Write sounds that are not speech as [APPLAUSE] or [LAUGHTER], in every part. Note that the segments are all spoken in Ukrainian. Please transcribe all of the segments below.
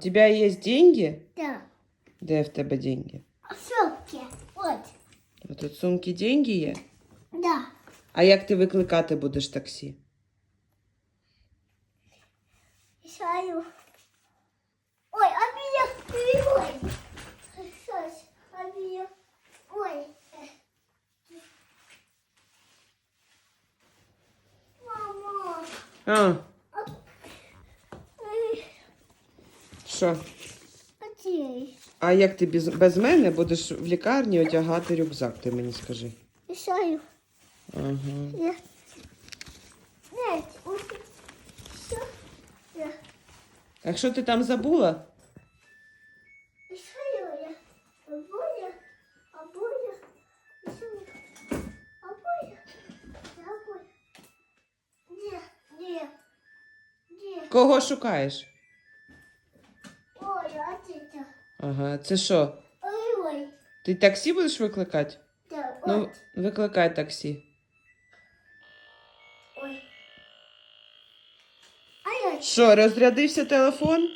тебя есть деньги? Да. Де в тебе деньги? Сумки. Вот. А тут в сумки деньги є? Да. А як ти викликати будеш таксі? Шаю. Ой, а меня Ой. Сейчас, а меня Ой. Мама. А, що? Окей. А як ти без, без мене будеш в лікарні одягати рюкзак, ти мені скажи. Шаю. Ага. Я. Все. Я. А що ти там забула? Шаю я. Где? Где? Кого шукаєш? Ой, а это. Ага, це що? Ой. Ти таксі будеш викликати? Да, Ну, викликай таксі. Ой. Що, розрядився телефон?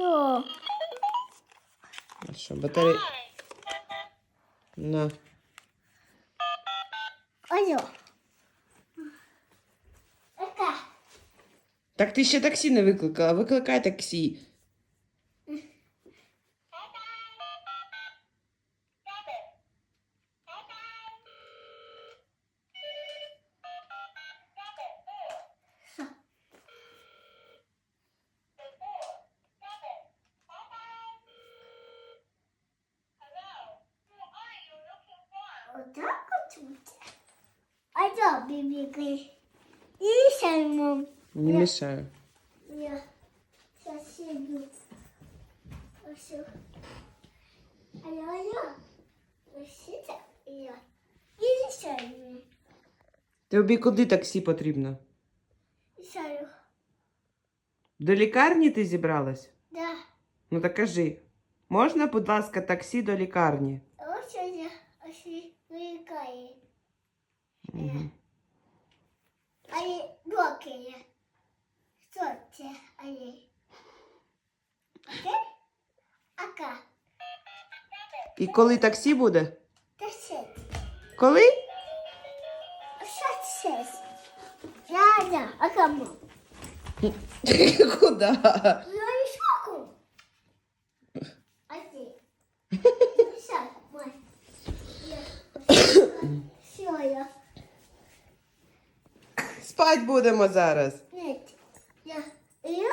что? А що, батарея? На. Алло. Так ти ще таксі не викликала. Викликай таксі. Вот так вот вот. Алло, бибики. И сам Не мішаю. Я сейчас сиду. Все. Алло, алло. Сида я. И сам. Тобі куди таксі потрібно? Сам. До лікарні ти зібралась? Да. Ну так кажи. Можна, будь ласка, таксі до лікарні? Ось я. Ось виїкає. Угу. Є. Що це? А? Окей? Ака. І коли таксі буде? Та ще. Коли? Що це? Я, я. А кому? [LAUGHS] Куди? Спать будемо зараз. Ні, я, я